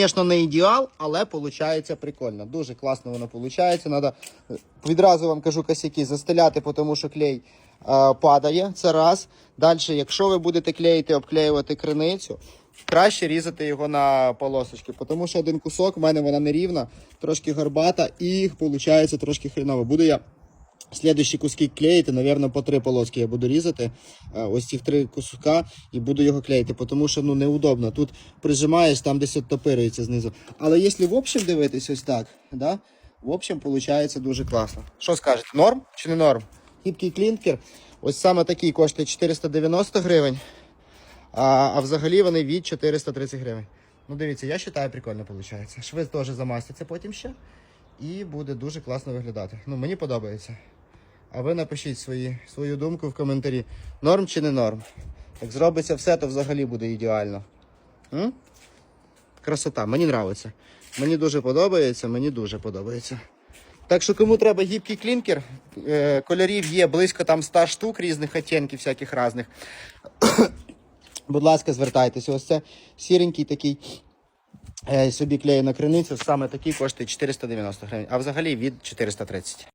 Звісно, не ідеал, але виходить прикольно. Дуже класно воно виходить. Е, відразу вам кажу косяки застеляти, тому що клей е, падає. Це раз. Далі, якщо ви будете клеїти, обклеювати криницю, краще різати його на полосочки, тому що один кусок, в мене вона нерівна, трошки горбата, і виходить трошки хреново. Буду я Слідуючі куски клеїти, напевно, по три полоски я буду різати. е, Ось цих три куска і буду його клеїти, тому що ну неудобно. Тут прижимаєш, там десь оттопирується знизу. Але якщо в общем дивитись ось так, да, в общем, виходить дуже класно. Що скажете, норм чи не норм? Гібкий клінкер. Ось саме такий коштує 490 гривень, а, а взагалі вони від 430 гривень. Ну дивіться, я вважаю, прикольно виходить. Шви теж замастяться потім ще. І буде дуже класно виглядати. Ну, мені подобається. А ви напишіть свої, свою думку в коментарі. Норм чи не норм? Як зробиться все, то взагалі буде ідеально. М? Красота, мені подобається. Мені дуже подобається, мені дуже подобається. Так що кому треба гібкий клінкер, е, кольорів є близько там 100 штук різних оттінків, всяких різних. Будь ласка, звертайтеся. Ось це сіренький такий е, собі клею на криницю, саме такий коштує 490 гривень, а взагалі від 430.